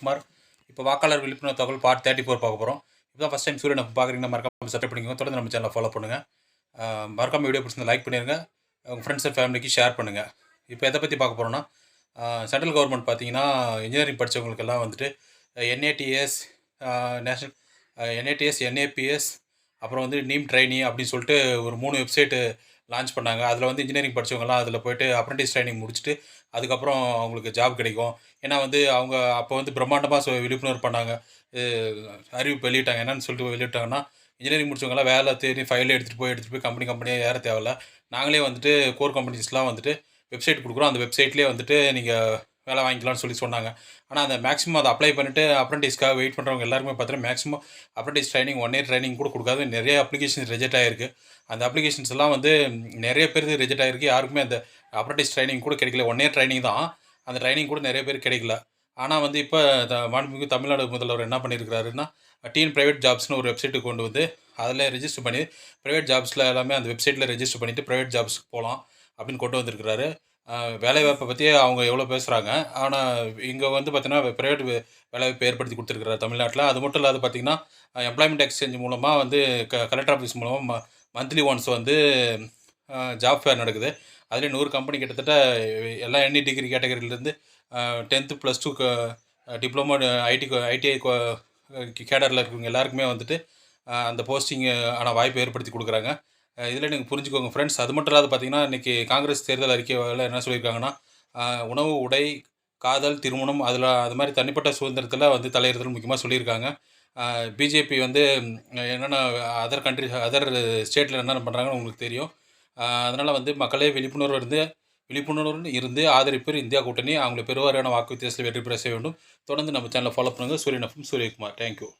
குமார். இப்போ வாக்காளர் விழிப்புணர்வு தகவல் பார்ட் தேர்ட்டி ஃபோர் பார்க்க போகிறோம் இப்போ தான் ஃபஸ்ட் டைம் சூரியன் பார்க்குறீங்கன்னா மறக்காம சப்ஸ்கிரைப் பண்ணிக்கோங்க. தொடர்ந்து நம்ம சேனலை ஃபாலோ பண்ணுங்கள் மறக்காமல் மறக்காம வீடியோ பிடிச்சிருந்தா லைக் பண்ணிடுங்க உங்கள் ஃப்ரெண்ட்ஸ் அண்ட் ஃபேமிலிக்கு ஷேர் பண்ணுங்கள் இப்போ எதை பற்றி பார்க்க போகிறோன்னா சென்ட்ரல் கவர்மெண்ட் பார்த்தீங்கன்னா இன்ஜினியரிங் படித்தவங்களுக்கெல்லாம் வந்துட்டு என்ஏடிஎஸ் நேஷனல் என்ஏடிஎஸ் என்ஏபிஎஸ் அப்புறம் வந்து நீம் ட்ரைனி அப்படின்னு சொல்லிட்டு ஒரு மூணு வெப்சைட்டு லான்ச் பண்ணாங்க. அதில் வந்து இன்ஜினியரிங் படித்தவங்கலாம் அதில் போயிட்டு அப்ரண்டிஸ் ட்ரைனிங் முடிச்சுட்டு அதுக்கப்புறம் அவங்களுக்கு ஜாப் கிடைக்கும். ஏன்னா வந்து அவங்க அப்போ வந்து பிரம்மாண்டமாக விழிப்புணர்வு பண்ணாங்க. அறிவிப்பு வெளியிட்டாங்க. என்னன்னு சொல்லிட்டு வெளியிட்டாங்கன்னா இன்ஜினியரிங் முடிச்சவங்கலாம் வேலை தேடி ஃபைல் எடுத்துகிட்டு போய் எடுத்துகிட்டு போய் கம்பெனி கம்பெனியாக ஏற தேவையில்ல. நாங்களே வந்துட்டு கோர் கம்பெனிஸ்லாம் வந்துட்டு வெப்சைட் கொடுக்குறோம். அந்த வெப்சைட்லேயே வந்துட்டு நீங்கள் வேலை வாங்கிக்கலாம்னு சொல்லி சொன்னாங்க. ஆனால் அந்த மேக்ஸிமம் அதை அப்ளை பண்ணிவிட்டு அப்ரண்டிஸ்க்காக வெயிட் பண்ணுறவங்க எல்லாருமே பார்த்தீங்கன்னா maximum apprentice training one year training கூட கொடுக்காது. நிறைய அப்ளிகேஷன்ஸ் ரிஜெக்ட் ஆகிருக்கு அந்த அப்ளிகேஷன்ஸ் எல்லாம் வந்து நிறைய பேருக்கு ரிஜெக்ட் ஆகிருக்கு யாருக்குமே அந்த அப்ரண்டிஸ் ட்ரைனிங் கூட கிடைக்கல. ஒன் இயர் ட்ரைனிங் தான். அந்த ட்ரைனிங் கூட நிறைய பேர் கிடைக்கல. ஆனால் வந்து இப்போ மாண்புமிகு தமிழ்நாடு முதல்வர் என்ன பண்ணியிருக்கிறாருன்னா டிஎன் ப்ரைவேட் ஜாப்ஸ்னு ஒரு வெப்சைட்டு கொண்டு வந்து அதில் ரெஜிஸ்டர் பண்ணி ப்ரைவேட் ஜாப்ஸில் எல்லாமே அந்த வெப்சைட்டில் ரெஜிஸ்டர் பண்ணிவிட்டு ப்ரைவேட் ஜாப்ஸ்க்கு போகலாம் அப்படின்னு கொண்டு வந்திருக்கிறாரு. வேலைவாய்ப்பை பற்றி அவங்க எவ்வளோ பேசுகிறாங்க ஆனால் இங்கே வந்து பார்த்திங்கன்னா ப்ரைவேட் வேலைவாய்ப்பு ஏற்படுத்தி கொடுத்துருக்குறாரு தமிழ்நாட்டில். அது மட்டும் இல்லாத பார்த்தீங்கன்னா எம்ப்ளாய்மெண்ட் எக்ஸ்சேஞ்ச் மூலமாக வந்து க கலெக்டர் ஆஃபீஸ் மூலமாக மந்த்லி ஒன்ஸ் வந்து ஜாப் ஃபேர் நடக்குது. அதிலே நூறு கம்பெனி கிட்டத்தட்ட எல்லா எண்ணி degree கேட்டகரியிலேருந்து tenth plus two diploma IT ITI கேடரில் இருக்கிறவங்க எல்லாருக்குமே வந்துட்டு அந்த போஸ்டிங்கான வாய்ப்பு ஏற்படுத்தி கொடுக்குறாங்க. இதில் நீங்கள் புரிஞ்சுக்கோங்க. ஃப்ரெண்ட்ஸ் அது மட்டும் இல்லாத பார்த்தீங்கன்னா இன்றைக்கி காங்கிரஸ் தேர்தல் அறிக்கையில் என்ன சொல்லியிருக்காங்கன்னா உணவு உடை காதல் திருமணம் அதில் அது மாதிரி தனிப்பட்ட சுதந்திரத்தில் வந்து தலையிடுதல் முக்கியமாக சொல்லியிருக்காங்க. பிஜேபி வந்து என்னென்ன அதர் கண்ட்ரி அதர் ஸ்டேட்டில் என்னென்ன பண்ணுறாங்கன்னு உங்களுக்கு தெரியும். அதனால் வந்து மக்களே விழிப்புணர்வு இருந்து விழிப்புணர்வு இருந்து ஆதரிப்பர் இந்தியா கூட்டணி அவங்களை பெருவாரியான வாக்கு வித்தியாசத்தில் வெற்றி பெற செய்ய வேண்டும். தொடர்ந்து நம்ம சேனலை ஃபாலோ பண்ணுங்கள் சூரியன் எஃப்எம் சூரியகுமார். தேங்க்யூ